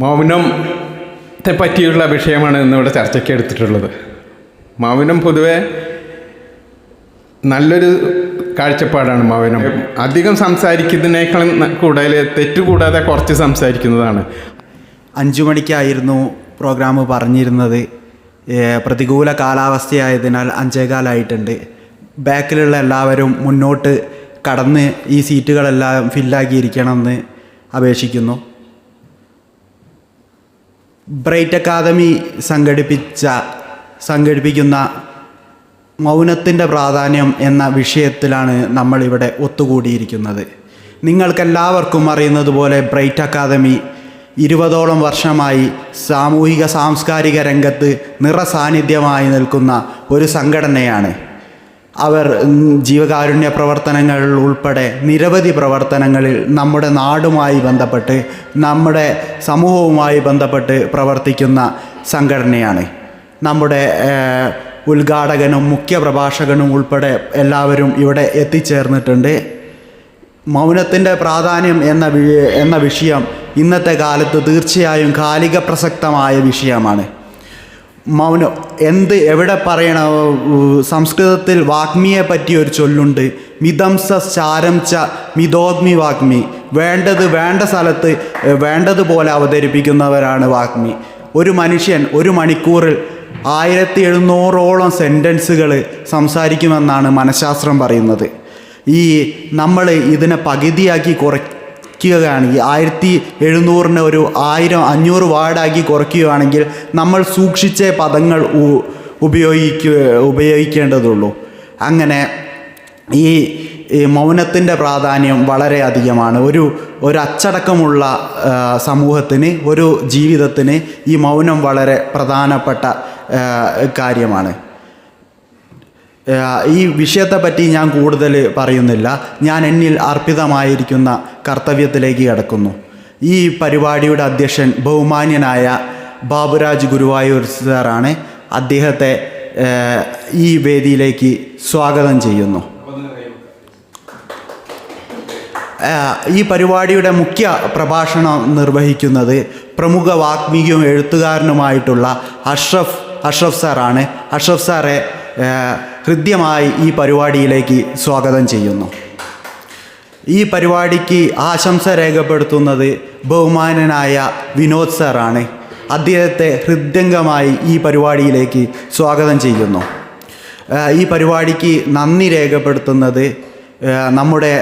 മൗനത്തെ പറ്റിയുള്ള വിഷയമാണ് ഇന്നിവിടെ ചർച്ചയ്ക്ക് എടുത്തിട്ടുള്ളത്. മൗനം പൊതുവെ നല്ലൊരു കാഴ്ചപ്പാടാണ് മൗനം. അധികം സംസാരിക്കുന്നതിനേക്കാളും കൂടുതൽ തെറ്റുകൂടാതെ കുറച്ച് സംസാരിക്കുന്നതാണ്. അഞ്ചു മണിക്കായിരുന്നു പ്രോഗ്രാം പറഞ്ഞിരുന്നത്. പ്രതികൂല കാലാവസ്ഥയായതിനാൽ അഞ്ചേകാലായിട്ടുണ്ട്. ബാക്കിലുള്ള എല്ലാവരും മുന്നോട്ട് കടന്ന് ഈ സീറ്റുകളെല്ലാം ഫില്ലാക്കിയിരിക്കണമെന്ന് അപേക്ഷിക്കുന്നു. ബ്രൈറ്റ് അക്കാദമി സംഘടിപ്പിച്ച സംഘടിപ്പിക്കുന്ന മൗനത്തിന്റെ പ്രാധാന്യം എന്ന വിഷയത്തിലാണ് നമ്മളിവിടെ ഒത്തുകൂടിയിരിക്കുന്നത്. നിങ്ങൾക്കെല്ലാവർക്കും അറിയുന്നത് പോലെ ബ്രൈറ്റ് അക്കാദമി ഇരുപതോളം വർഷമായി സാമൂഹിക സാംസ്കാരിക രംഗത്ത് നിറസാന്നിധ്യമായി നിൽക്കുന്ന ഒരു സംഘടനയാണ്. അവർ ജീവകാരുണ്യ പ്രവർത്തനങ്ങൾ ഉൾപ്പെടെ നിരവധി പ്രവർത്തനങ്ങളിൽ നമ്മുടെ നാടുമായി ബന്ധപ്പെട്ട് നമ്മുടെ സമൂഹവുമായി ബന്ധപ്പെട്ട് പ്രവർത്തിക്കുന്ന സംഘടനയാണ്. നമ്മുടെ ഉദ്ഘാടകനും മുഖ്യ പ്രഭാഷകനും ഉൾപ്പെടെ എല്ലാവരും ഇവിടെ എത്തിച്ചേർന്നിട്ടുണ്ട്. മൗനത്തിന്റെ പ്രാധാന്യം എന്ന എന്ന വിഷയം ഇന്നത്തെ കാലത്ത് തീർച്ചയായും കാലിക പ്രസക്തമായ വിഷയമാണ്. മൗനം. എന്ത് എവിടെ പറയണ സംസ്കൃതത്തിൽ വാഗ്മിയെ പറ്റിയ ഒരു ചൊല്ലുണ്ട്. മിതംസ ചാരം ച മിതോഗ്മി വാഗ്മി. വേണ്ടത് വേണ്ട സ്ഥലത്ത് വേണ്ടതുപോലെ അവതരിപ്പിക്കുന്നവരാണ് വാഗ്മി. ഒരു മനുഷ്യൻ ഒരു മണിക്കൂറിൽ ആയിരത്തി എഴുന്നൂറോളം സെന്റൻസുകൾ സംസാരിക്കുമെന്നാണ് മനഃശാസ്ത്രം പറയുന്നത്. ഈ നമ്മൾ ഇതിനെ പകുതിയാക്കി കുറയ്ക്കുകയാണെങ്കിൽ ആയിരത്തി എഴുന്നൂറിന് ഒരു ആയിരം അഞ്ഞൂറ് വാർഡാക്കി കുറയ്ക്കുകയാണെങ്കിൽ നമ്മൾ സൂക്ഷിച്ച പദങ്ങൾ ഉപയോഗിക്കുക ഉപയോഗിക്കേണ്ടതുള്ളൂ. അങ്ങനെ ഈ മൗനത്തിന്റെ പ്രാധാന്യം വളരെ അധികമാണ്. ഒരു ഒരു അച്ചടക്കമുള്ള സമൂഹത്തിന് ഒരു ജീവിതത്തിന് ഈ മൗനം വളരെ പ്രധാനപ്പെട്ട കാര്യമാണ്. ഈ വിഷയത്തെപ്പറ്റി ഞാൻ കൂടുതൽ പറയുന്നില്ല. ഞാൻ എന്നിൽ അർപ്പിതമായിരിക്കുന്ന കർത്തവ്യത്തിലേക്ക് കിടക്കുന്നു. ഈ പരിപാടിയുടെ അധ്യക്ഷൻ ബഹുമാന്യനായ ബാബുരാജ് ഗുരുവായൂർ സാറാണ് അദ്ദേഹത്തെ ഈ വേദിയിലേക്ക് സ്വാഗതം ചെയ്യുന്നു. ഈ പരിപാടിയുടെ മുഖ്യ പ്രഭാഷണം നിർവഹിക്കുന്നത് പ്രമുഖ വാഗ്മികയും എഴുത്തുകാരനുമായിട്ടുള്ള അഷ്റഫ് അഷ്റഫ് സാറാണ്. അഷ്റഫ് സാറെ ഹൃദ്യമായി ഈ പരിപാടിയിലേക്ക് സ്വാഗതം ചെയ്യുന്നു. ഈ പരിപാടിക്ക് ആശംസ രേഖപ്പെടുത്തുന്നത് ബഹുമാനനായ വിനോദ് സാറാണ്. അദ്ദേഹത്തെ ഹൃദ്യംഗമായി ഈ പരിപാടിയിലേക്ക് സ്വാഗതം ചെയ്യുന്നു. ഈ പരിപാടിക്ക് നന്ദി രേഖപ്പെടുത്തുന്നത് നമ്മുടെ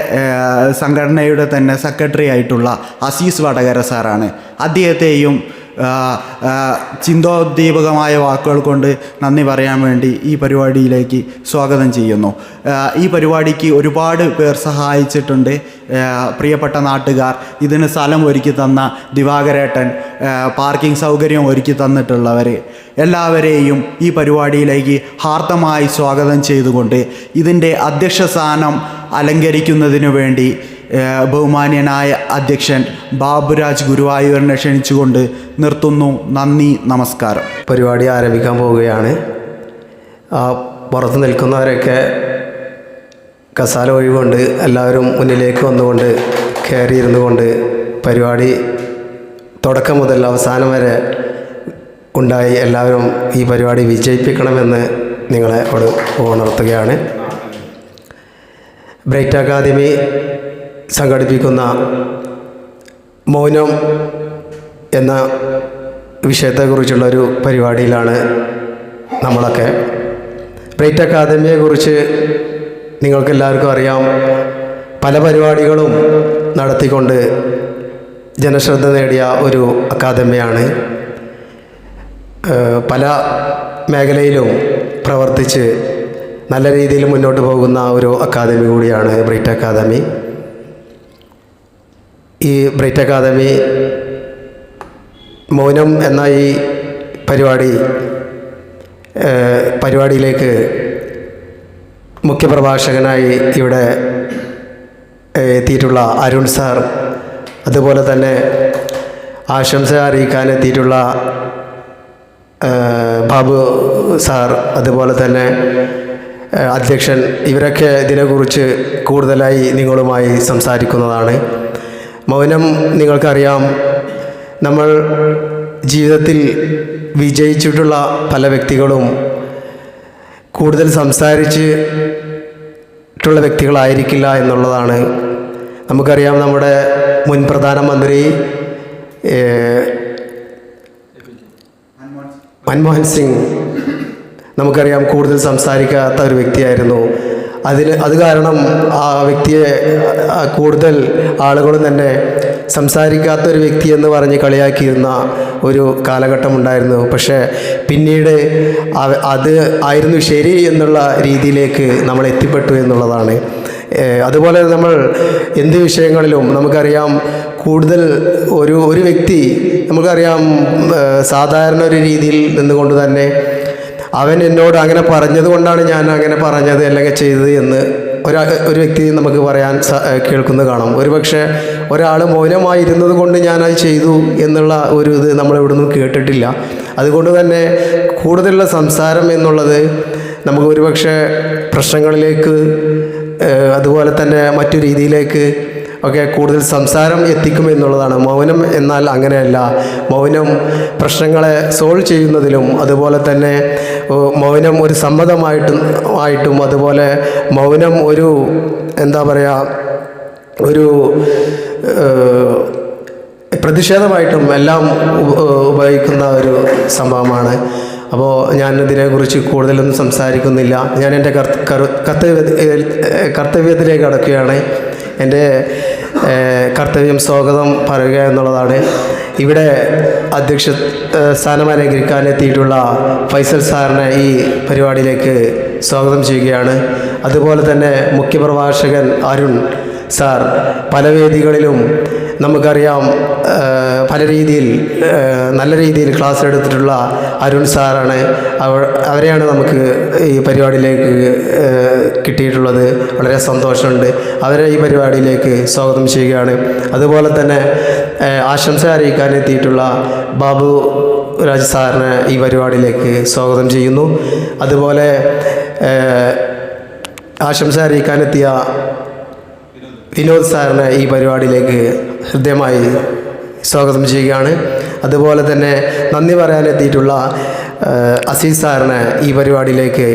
സംഘടനയുടെ തന്നെ സെക്രട്ടറി ആയിട്ടുള്ള അസീസ് വടകര സാറാണ്. അദ്ദേഹത്തെയും ചിന്തോദ്ദീപകമായ വാക്കുകൾ കൊണ്ട് നന്ദി പറയാൻ വേണ്ടി ഈ പരിപാടിയിലേക്ക് സ്വാഗതം ചെയ്യുന്നു. ഈ പരിപാടിക്ക് ഒരുപാട് പേർ സഹായിച്ചിട്ടുണ്ട്. പ്രിയപ്പെട്ട നാട്ടുകാർ ഇതിന് സ്ഥലം ഒരുക്കി തന്ന ദിവാകരേട്ടൻ പാർക്കിംഗ് സൗകര്യം ഒരുക്കി തന്നിട്ടുള്ളവർ എല്ലാവരെയും ഈ പരിപാടിയിലേക്ക് ഹാർദമായി സ്വാഗതം ചെയ്തുകൊണ്ട് ഇതിന്റെ അധ്യക്ഷ സ്ഥാനം അലങ്കരിക്കുന്നതിനു വേണ്ടി ബഹുമാന്യനായ അധ്യക്ഷൻ ബാബുരാജ് ഗുരുവായൂരിനെ ക്ഷണിച്ചുകൊണ്ട് നിർത്തുന്നു. നന്ദി നമസ്കാരം. പരിപാടി ആരംഭിക്കാൻ പോവുകയാണ്. പുറത്ത് നിൽക്കുന്നവരൊക്കെ കസാല ഒഴിവുകൊണ്ട് എല്ലാവരും മുന്നിലേക്ക് വന്നുകൊണ്ട് കയറിയിരുന്നു കൊണ്ട് പരിപാടി തുടക്കം മുതൽ അവസാനം വരെ ഉണ്ടായി. എല്ലാവരും ഈ പരിപാടി വിജയിപ്പിക്കണമെന്ന് നിങ്ങളെ അവിടെ ഉണർത്തുകയാണ് ബ്രൈറ്റ് അക്കാദമി സംഘടിപ്പിക്കുന്ന മൗനം എന്ന വിഷയത്തെക്കുറിച്ചുള്ളൊരു പരിപാടിയിലാണ് നമ്മളൊക്കെ. ബ്രൈറ്റ് അക്കാദമിയെക്കുറിച്ച് നിങ്ങൾക്കെല്ലാവർക്കും അറിയാം. പല പരിപാടികളും നടത്തിക്കൊണ്ട് ജനശ്രദ്ധ നേടിയ ഒരു അക്കാദമിയാണ്. പല മേഖലയിലും പ്രവർത്തിച്ച് നല്ല രീതിയിൽ മുന്നോട്ട് പോകുന്ന ഒരു അക്കാദമി കൂടിയാണ് ബ്രൈറ്റ് അക്കാദമി ഈ ബ്രൈറ്റ് അക്കാദമി മൗനം എന്ന ഈ പരിപാടി പരിപാടിയിലേക്ക് മുഖ്യപ്രഭാഷകനായി ഇവിടെ എത്തിയിട്ടുള്ള അരുൺ സാർ അതുപോലെ തന്നെ ആശംസ അറിയിക്കാൻ എത്തിയിട്ടുള്ള ബാബു സാർ അതുപോലെ തന്നെ അധ്യക്ഷൻ ഇവരൊക്കെ ഇതിനെക്കുറിച്ച് കൂടുതലായി നിങ്ങളുമായി സംസാരിക്കുന്നതാണ്. മൗനം നിങ്ങൾക്കറിയാം. നമ്മൾ ജീവിതത്തിൽ വിജയിച്ചിട്ടുള്ള പല വ്യക്തികളും കൂടുതൽ സംസാരിച്ചിട്ടുള്ള വ്യക്തികളായിരിക്കില്ല എന്നുള്ളതാണ്. നമുക്കറിയാം നമ്മുടെ മുൻ പ്രധാനമന്ത്രി മൻമോഹൻ സിംഗ്. നമുക്കറിയാം കൂടുതൽ സംസാരിക്കാത്ത ഒരു വ്യക്തിയായിരുന്നു. അതിന് അത് കാരണം ആ വ്യക്തിയെ കൂടുതൽ ആളുകളും തന്നെ സംസാരിക്കാത്ത ഒരു വ്യക്തി എന്ന് പറഞ്ഞ് കളിയാക്കിയിരുന്ന ഒരു കാലഘട്ടം ഉണ്ടായിരുന്നു പക്ഷേ പിന്നീട് അത് ആയിരുന്നു ശരി എന്നുള്ള രീതിയിലേക്ക് നമ്മൾ എത്തിപ്പെട്ടു എന്നുള്ളതാണ്. അതുപോലെ നമ്മൾ എന്ത് വിഷയങ്ങളിലും നമുക്കറിയാം കൂടുതൽ ഒരു ഒരു വ്യക്തി നമുക്കറിയാം സാധാരണ ഒരു രീതിയിൽ നിന്നുകൊണ്ട് തന്നെ അവൻ എന്നോട് അങ്ങനെ പറഞ്ഞത് കൊണ്ടാണ് ഞാൻ അങ്ങനെ പറഞ്ഞത് അല്ലെങ്കിൽ ചെയ്തത് എന്ന് ഒരാ ഒരു വ്യക്തി നമുക്ക് പറയാൻ കേൾക്കുന്നത് കാണാം. ഒരുപക്ഷെ ഒരാൾ മൗനമായിരുന്നത് കൊണ്ട് ഞാനത് ചെയ്തു എന്നുള്ള ഒരു ഇത് നമ്മളിവിടെ നിന്ന് കേട്ടിട്ടില്ല. അതുകൊണ്ട് തന്നെ കൂടുതലുള്ള സംസാരം എന്നുള്ളത് നമുക്ക് ഒരുപക്ഷെ പ്രശ്നങ്ങളിലേക്ക് അതുപോലെ തന്നെ മറ്റു രീതിയിലേക്ക് ഒക്കെ കൂടുതൽ സംസാരം എത്തിക്കും എന്നുള്ളതാണ്. മൗനം എന്നാൽ അങ്ങനെയല്ല. മൗനം പ്രശ്നങ്ങളെ സോൾവ് ചെയ്യുന്നതിലും അതുപോലെ തന്നെ മൗനം ഒരു സമ്മതമായിട്ടും ആയിട്ടും അതുപോലെ മൗനം ഒരു എന്താ പറയുക ഒരു പ്രതിഷേധമായിട്ടും എല്ലാം ഉപയോഗിക്കുന്ന ഒരു സംഭവമാണ്. അപ്പോൾ ഞാൻ ഇതിനെക്കുറിച്ച് കൂടുതലൊന്നും സംസാരിക്കുന്നില്ല. ഞാൻ എന്റെ കർത്ത കർ- കർത്തവ്യ കർത്തവ്യത്തിലേക്ക് കടക്കുകയാണ്. എന്റെ കർത്തവ്യം സ്വാഗതം പറയുക എന്നുള്ളതാണ്. ഇവിടെ അധ്യക്ഷ സ്ഥാനം എത്തിയിട്ടുള്ള ഫൈസൽ സാറിനെ ഈ പരിപാടിയിലേക്ക് സ്വാഗതം ചെയ്യുകയാണ്. അതുപോലെ തന്നെ മുഖ്യപ്രഭാഷകൻ അരുൺ സാർ പല വേദികളിലും നമുക്കറിയാം പല രീതിയിൽ നല്ല രീതിയിൽ ക്ലാസ് എടുത്തിട്ടുള്ള അരുൺ സാറാണ്. അവ അവരെയാണ് നമുക്ക് ഈ പരിപാടിയിലേക്ക് കിട്ടിയിട്ടുള്ളത്. വളരെ സന്തോഷമുണ്ട്. അവരെ ഈ പരിപാടിയിലേക്ക് സ്വാഗതം ചെയ്യുകയാണ്. അതുപോലെ തന്നെ ആശംസ അറിയിക്കാൻ എത്തിയിട്ടുള്ള ബാബു രാജ് സാറിനെ ഈ പരിപാടിയിലേക്ക് സ്വാഗതം ചെയ്യുന്നു. അതുപോലെ ആശംസ അറിയിക്കാനെത്തിയ വിനോദ് സാറിനെ ഈ പരിപാടിയിലേക്ക് ഹൃദ്യമായി സ്വാഗതം ചെയ്യുകയാണ്. അതുപോലെ തന്നെ നന്ദി പറയാനെത്തിയിട്ടുള്ള അസീസ് സാറിനെ ഈ പരിപാടിയിലേക്ക്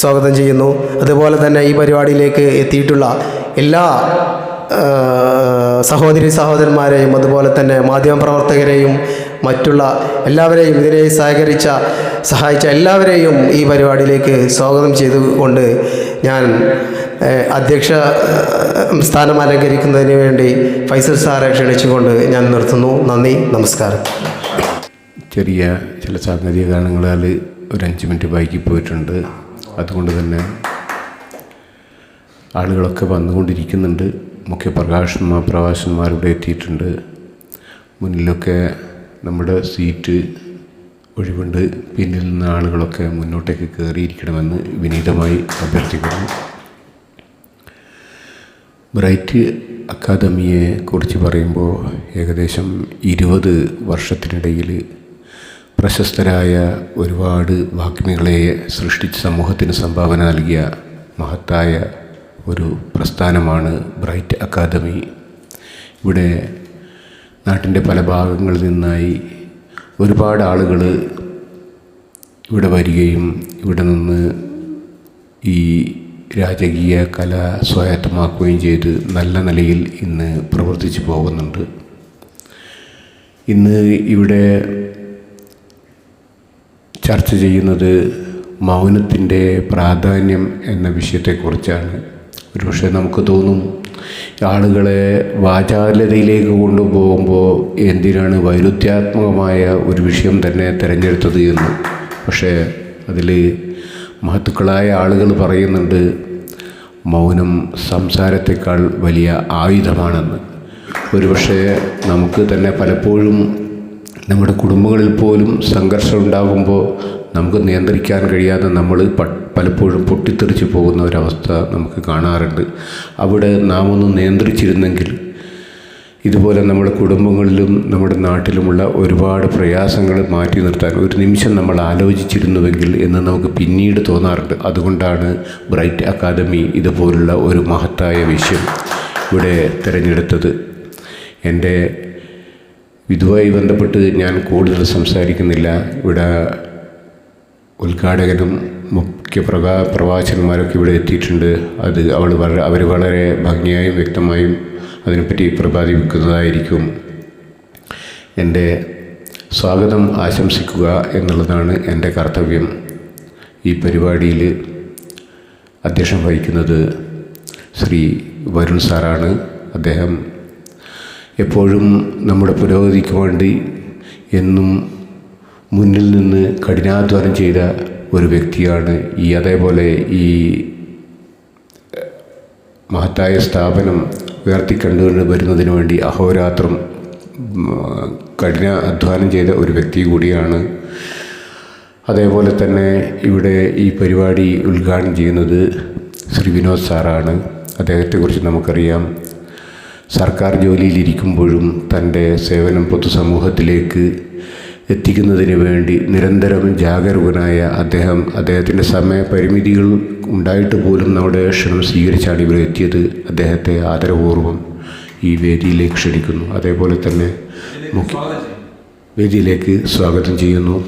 സ്വാഗതം ചെയ്യുന്നു. അതുപോലെ തന്നെ ഈ പരിപാടിയിലേക്ക് എത്തിയിട്ടുള്ള എല്ലാ സഹോദരി സഹോദരന്മാരെയും അതുപോലെ തന്നെ മാധ്യമ പ്രവർത്തകരെയും മറ്റുള്ള എല്ലാവരെയും ഇതിനെ സഹകരിച്ച സഹായിച്ച എല്ലാവരെയും ഈ പരിപാടിയിലേക്ക് സ്വാഗതം ചെയ്തുകൊണ്ട് ഞാൻ അധ്യക്ഷ സ്ഥാനം അലങ്കരിക്കുന്നതിന് വേണ്ടി ഫൈസൽ സാറെ ക്ഷണിച്ചുകൊണ്ട് ഞാൻ നിർത്തുന്നു. നന്ദി നമസ്കാരം. ചെറിയ ചില സാങ്കേതിക കാരണങ്ങളാൽ ഒരു അഞ്ച് മിനിറ്റ് ബൈക്കിൽ പോയിട്ടുണ്ട്. അതുകൊണ്ട് തന്നെ ആളുകളൊക്കെ വന്നുകൊണ്ടിരിക്കുന്നുണ്ട്. മുഖ്യ പ്രകാശന്മാർ പ്രവാസന്മാരിവിടെ എത്തിയിട്ടുണ്ട്. മുന്നിലൊക്കെ നമ്മുടെ സീറ്റ് ഒഴിവുണ്ട്. പിന്നിൽ നിന്ന് ആളുകളൊക്കെ മുന്നോട്ടേക്ക് കയറിയിരിക്കണമെന്ന് വിനീതമായി അഭ്യർത്ഥിക്കുന്നു. ബ്രൈറ്റ് അക്കാദമിയെ കുറിച്ച് പറയുമ്പോൾ ഏകദേശം ഇരുപത് വർഷത്തിനിടയിൽ പ്രശസ്തരായ ഒരുപാട് വാഗ്മികളെ സൃഷ്ടിച്ച് സമൂഹത്തിന് സംഭാവന നൽകിയ മഹത്തായ ഒരു പ്രസ്ഥാനമാണ് ബ്രൈറ്റ് അക്കാദമി. ഇവിടെ നാട്ടിന്റെ പല ഭാഗങ്ങളിൽ നിന്നായി ഒരുപാട് ആളുകൾ ഇവിടെ വരികയും ഇവിടെ നിന്ന് ഈ രാജകീയ കല സ്വായത്തമാക്കുകയും ചെയ്ത് നല്ല നിലയിൽ ഇന്ന് പ്രവർത്തിച്ചു പോകുന്നുണ്ട്. ഇന്ന് ഇവിടെ ചർച്ച ചെയ്യുന്നത് മൗനത്തിന്റെ പ്രാധാന്യം എന്ന വിഷയത്തെക്കുറിച്ചാണ്. ഒരുപക്ഷെ നമുക്ക് തോന്നും ആളുകളെ വാചാലതയിലേക്ക് കൊണ്ടുപോകുമ്പോൾ എന്തിനാണ് വൈരുദ്ധ്യാത്മകമായ ഒരു വിഷയം തന്നെ തിരഞ്ഞെടുത്തത് എന്ന്. പക്ഷേ അതിൽ മഹത്തുക്കളായ ആളുകൾ പറയുന്നുണ്ട് മൗനം സംസാരത്തെക്കാൾ വലിയ ആയുധമാണെന്ന്. ഒരുപക്ഷെ നമുക്ക് തന്നെ പലപ്പോഴും നമ്മുടെ കുടുംബങ്ങളിൽ പോലും സംഘർഷം ഉണ്ടാകുമ്പോൾ നമുക്ക് നിയന്ത്രിക്കാൻ കഴിയാതെ നമ്മൾ പലപ്പോഴും പൊട്ടിത്തെറിച്ച് പോകുന്ന ഒരവസ്ഥ നമുക്ക് കാണാറുണ്ട്. അവിടെ നാം ഒന്ന് നിയന്ത്രിച്ചിരുന്നെങ്കിൽ ഇതുപോലെ നമ്മുടെ കുടുംബങ്ങളിലും നമ്മുടെ നാട്ടിലുമുള്ള ഒരുപാട് പ്രയാസങ്ങൾ മാറ്റി നിർത്താൻ ഒരു നിമിഷം നമ്മൾ ആലോചിച്ചിരുന്നുവെങ്കിൽ എന്ന് നമുക്ക് പിന്നീട് തോന്നാറുണ്ട്. അതുകൊണ്ടാണ് ബ്രൈറ്റ് അക്കാദമി ഇതുപോലുള്ള ഒരു മഹത്തായ വിഷയം ഇവിടെ തിരഞ്ഞെടുത്തത്. എന്റെ ഇതുമായി ബന്ധപ്പെട്ട് ഞാൻ കൂടുതൽ സംസാരിക്കുന്നില്ല. ഇവിടെ ഉദ്ഘാടകനും മുഖ്യ പ്രഭാ പ്രവാചകന്മാരൊക്കെ ഇവിടെ എത്തിയിട്ടുണ്ട്. അത് അവൾ വളരെ അവർ വളരെ ഭംഗിയായും വ്യക്തമായും അതിനെപ്പറ്റി പ്രതിപാദിക്കുന്നതായിരിക്കും എന്റെ സ്വാഗതം ആശംസിക്കുക എന്നുള്ളതാണ് എന്റെ കർത്തവ്യം. ഈ പരിപാടിയിൽ അധ്യക്ഷം വഹിക്കുന്നത് ശ്രീ വരുൺ സാറാണ്. അദ്ദേഹം എപ്പോഴും നമ്മുടെ പുരോഗതിക്ക് വേണ്ടി എന്നും മുന്നിൽ നിന്ന് കഠിനാധ്വാനം ചെയ്ത ഒരു വ്യക്തിയാണ് ഈ അതേപോലെ ഈ മഹത്തായ സ്ഥാപനം ഉയർത്തിക്കണ്ടുകൊണ്ട് വരുന്നതിന് വേണ്ടി അഹോരാത്രം കഠിന അധ്വാനം ചെയ്ത ഒരു വ്യക്തി കൂടിയാണ്. അതേപോലെ തന്നെ ഇവിടെ ഈ പരിപാടി ഉദ്ഘാടനം ചെയ്യുന്നത് ശ്രീ വിനോദ് സാറാണ്. അദ്ദേഹത്തെക്കുറിച്ച് നമുക്കറിയാം. സർക്കാർ ജോലിയിലിരിക്കുമ്പോഴും തന്റെ സേവനം പൊതുസമൂഹത്തിലേക്ക് എത്തിക്കുന്നതിന് വേണ്ടി നിരന്തരം ജാഗരൂകനായ അദ്ദേഹം അദ്ദേഹത്തിന്റെ സമയപരിമിതികൾ ഉണ്ടായിട്ട് പോലും നമ്മുടെ ക്ഷണം സ്വീകരിച്ചാണ് ഇവിടെ എത്തിയത്. അദ്ദേഹത്തെ ആദരപൂർവം ഈ വേദിയിലേക്ക് ക്ഷണിക്കുന്നു. അതേപോലെ തന്നെ മുഖ്യ വേദിയിലേക്ക് സ്വാഗതം ചെയ്യുന്നു.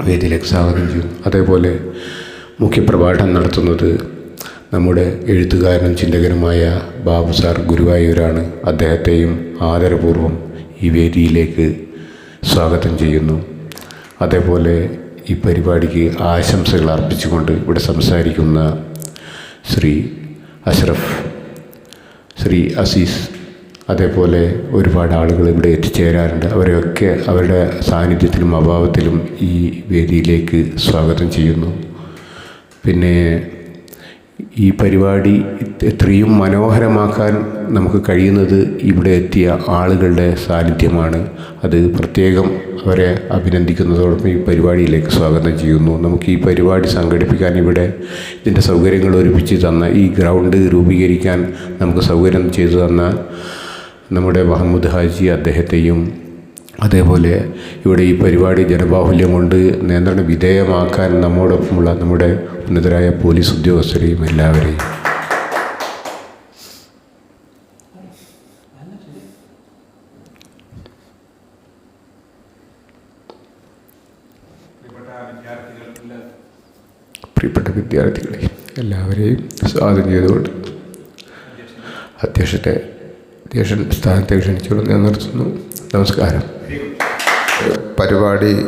വേദിയിലേക്ക് സ്വാഗതം ചെയ്യുന്നു. അതേപോലെ മുഖ്യപ്രഭാഷണം നടത്തുന്നത് നമ്മുടെ എഴുത്തുകാരനും ചിന്തകനുമായ ബാബു സാർ ഗുരുവായൂരാണ്. അദ്ദേഹത്തെയും ആദരപൂർവം ഈ വേദിയിലേക്ക് സ്വാഗതം ചെയ്യുന്നു. അതേപോലെ ഈ പരിപാടിക്ക് ആശംസകൾ അർപ്പിച്ചുകൊണ്ട് ഇവിടെ സംസാരിക്കുന്ന ശ്രീ അഷ്റഫ് ശ്രീ അസീസ് അതേപോലെ ഒരുപാട് ആളുകൾ ഇവിടെ എത്തിച്ചേരാറുണ്ട്. അവരെയൊക്കെ അവരുടെ സാന്നിധ്യത്തിലും അഭാവത്തിലും ഈ വേദിയിലേക്ക് സ്വാഗതം ചെയ്യുന്നു. പിന്നെ ഈ പരിപാടി എത്രയും മനോഹരമാക്കാൻ നമുക്ക് കഴിയുന്നത് ഇവിടെ എത്തിയ ആളുകളുടെ സാന്നിധ്യമാണ്. അത് പ്രത്യേകം അവരെ അഭിനന്ദിക്കുന്നതോടൊപ്പം ഈ പരിപാടിയിലേക്ക് സ്വാഗതം ചെയ്യുന്നു. നമുക്ക് ഈ പരിപാടി സംഘടിപ്പിക്കാൻ ഇവിടെ ഇതിന്റെ സൗകര്യങ്ങൾ ഒരുപ്പിച്ച് തന്ന ഈ ഗ്രൗണ്ട് രൂപീകരിക്കാൻ നമുക്ക് സൗകര്യം ചെയ്തു തന്ന നമ്മുടെ മുഹമ്മദ് ഹാജി അദ്ദേഹത്തെയും അതേപോലെ ഇവിടെ ഈ പരിപാടി ജനബാഹുല്യം കൊണ്ട് നിയന്ത്രണ വിധേയമാക്കാൻ നമ്മോടൊപ്പമുള്ള നമ്മുടെ ഉന്നതരായ പോലീസ് ഉദ്യോഗസ്ഥരെയും എല്ലാവരെയും. പ്രിയപ്പെട്ട വിദ്യാർത്ഥികളെ എല്ലാവരെയും സ്വാഗതം ചെയ്തുകൊണ്ട് അധ്യക്ഷത്തെ അധ്യക്ഷൻ സ്ഥാനത്തേക്ക് ക്ഷണിച്ചുകൊണ്ട് ഞാൻ നിർത്തുന്നു നമസ്കാരം. പരിപാടി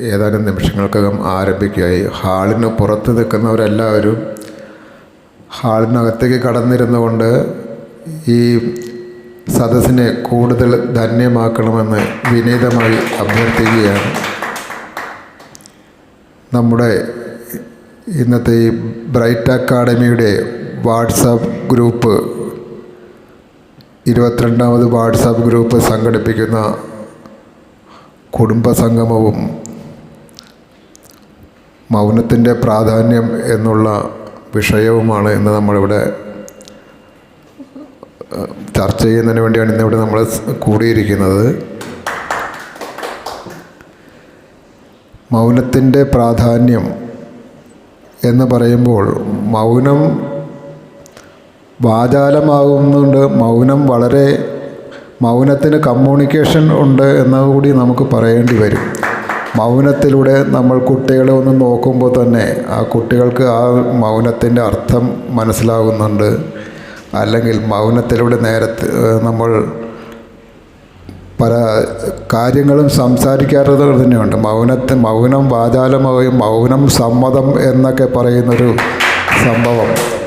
ഏതാനും നിമിഷങ്ങൾക്കകം ആരംഭിക്കുകയായി. ഹാളിന് പുറത്ത് നിൽക്കുന്നവരെല്ലാവരും ഹാളിനകത്തേക്ക് കടന്നിരുന്നുകൊണ്ട് ഈ സദസ്സിനെ കൂടുതൽ ധന്യമാക്കണമെന്ന് വിനീതമായി അഭ്യർത്ഥിക്കുകയാണ്. നമ്മുടെ ഇന്നത്തെ ഈ ബ്രൈറ്റ് അക്കാഡമിയുടെ വാട്സാപ്പ് ഗ്രൂപ്പ് ഇരുപത്തിരണ്ടാമത് വാട്സാപ്പ് ഗ്രൂപ്പ് സംഘടിപ്പിക്കുന്ന കുടുംബസംഗമവും മൗനത്തിന്റെ പ്രാധാന്യം എന്നുള്ള വിഷയവുമാണ് ഇന്ന് നമ്മളിവിടെ ചർച്ച ചെയ്യുന്നതിന് വേണ്ടിയാണ് ഇന്നിവിടെ നമ്മൾ കൂടിയിരിക്കുന്നത്. മൗനത്തിന്റെ പ്രാധാന്യം എന്ന് പറയുമ്പോൾ മൗനം വാചാലമാകുന്നുണ്ട്. മൗനം വളരെ മൗനത്തിന് കമ്മ്യൂണിക്കേഷൻ ഉണ്ട് എന്നുകൂടി നമുക്ക് പറയേണ്ടി വരും. മൗനത്തിലൂടെ നമ്മൾ കുട്ടികളെ ഒന്ന് നോക്കുമ്പോൾ തന്നെ ആ കുട്ടികൾക്ക് ആ മൗനത്തിന്റെ അർത്ഥം മനസ്സിലാകുന്നുണ്ട്. അല്ലെങ്കിൽ മൗനത്തിലൂടെ നേരത്തെ നമ്മൾ പല കാര്യങ്ങളും സംസാരിക്കാറത് തന്നെയുണ്ട്. മൗനത്തെ മൗനം വാചാലമാവുകയും മൗനം സമ്മതം എന്നൊക്കെ പറയുന്നൊരു സംഭവം.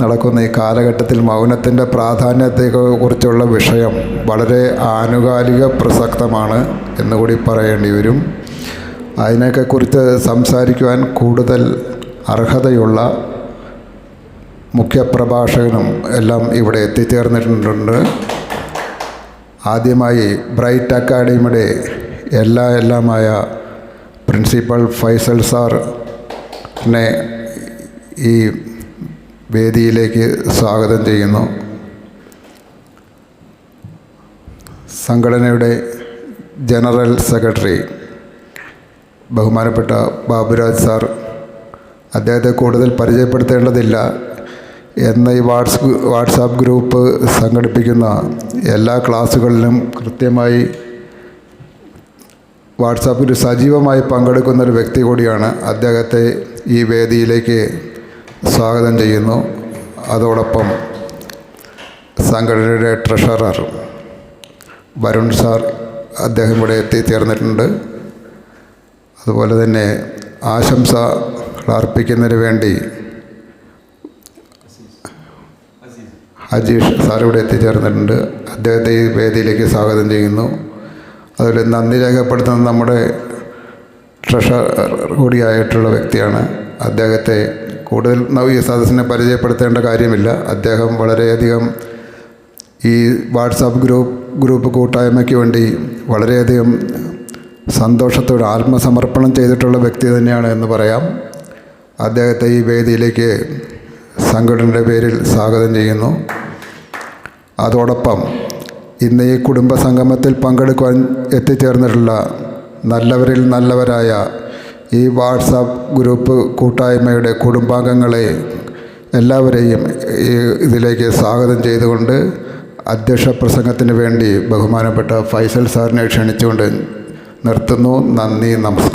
നടക്കുന്ന ഈ കാലഘട്ടത്തിൽ മൗനത്തിന്റെ പ്രാധാന്യത്തെക്കുറിച്ചുള്ള വിഷയം വളരെ ആനുകാലിക പ്രസക്തമാണ് എന്നുകൂടി പറയേണ്ടി വരും. കുറിച്ച് സംസാരിക്കുവാൻ കൂടുതൽ അർഹതയുള്ള മുഖ്യപ്രഭാഷകനും എല്ലാം ഇവിടെ എത്തിച്ചേർന്നിട്ടുണ്ട്. ആദ്യമായി ബ്രൈറ്റ് അക്കാഡമിയുടെ എല്ലാ എല്ലാമായ പ്രിൻസിപ്പൽ ഫൈസൽ സാറിനെ ഈ വേദിയിലേക്ക് സ്വാഗതം ചെയ്യുന്നു. സംഘടനയുടെ ജനറൽ സെക്രട്ടറി ബഹുമാനപ്പെട്ട ബാബുരാജ് സാർ അദ്ദേഹത്തെ കൂടുതൽ പരിചയപ്പെടുത്തേണ്ടതില്ല എന്ന ഈ വാട്സ് വാട്സാപ്പ് ഗ്രൂപ്പ് സംഘടിപ്പിക്കുന്ന എല്ലാ ക്ലാസ്സുകളിലും കൃത്യമായി വാട്സാപ്പിൽ സജീവമായി പങ്കെടുക്കുന്ന ഒരു വ്യക്തി കൂടിയാണ് അദ്ദേഹത്തെ ഈ വേദിയിലേക്ക് സ്വാഗതം ചെയ്യുന്നു. അതോടൊപ്പം സംഘടനയുടെ ട്രഷറർ വരുൺ സാർ അദ്ദേഹം ഇവിടെ എത്തിച്ചേർന്നിട്ടുണ്ട് അതുപോലെ തന്നെ ആശംസ അർപ്പിക്കുന്നതിന് വേണ്ടി അജീഷ് സാർ ഇവിടെ എത്തിച്ചേർന്നിട്ടുണ്ട് അദ്ദേഹത്തെ ഈ വേദിയിലേക്ക് സ്വാഗതം ചെയ്യുന്നു. അതുപോലെ നന്ദി രേഖപ്പെടുത്തുന്ന നമ്മുടെ ട്രഷറർ കൂടിയായിട്ടുള്ള വ്യക്തിയാണ് അദ്ദേഹത്തെ കൂടുതൽ ഈ സദസ്സിനെ പരിചയപ്പെടുത്തേണ്ട കാര്യമില്ല. അദ്ദേഹം വളരെയധികം ഈ വാട്സാപ്പ് ഗ്രൂപ്പ് ഗ്രൂപ്പ് കൂട്ടായ്മയ്ക്ക് വേണ്ടി വളരെയധികം സന്തോഷത്തോടെ ആത്മസമർപ്പണം ചെയ്തിട്ടുള്ള വ്യക്തി തന്നെയാണ് എന്ന് പറയാം. അദ്ദേഹത്തെ ഈ വേദിയിലേക്ക് സംഘടനയുടെ പേരിൽ സ്വാഗതം ചെയ്യുന്നു. അതോടൊപ്പം ഇന്ന് ഈ കുടുംബ സംഗമത്തിൽ പങ്കെടുക്കുവാൻ എത്തിച്ചേർന്നിട്ടുള്ള നല്ലവരിൽ നല്ലവരായ ഈ വാട്സാപ്പ് ഗ്രൂപ്പ് കൂട്ടായ്മയുടെ കുടുംബാംഗങ്ങളെ എല്ലാവരെയും ഈ ഇതിലേക്ക് സ്വാഗതം ചെയ്തുകൊണ്ട് അധ്യക്ഷ പ്രസംഗത്തിന് വേണ്ടി ബഹുമാനപ്പെട്ട ഫൈസൽ സാറിനെ ക്ഷണിച്ചുകൊണ്ട് നിർത്തുന്നു. നന്ദി നമസ്കാരം.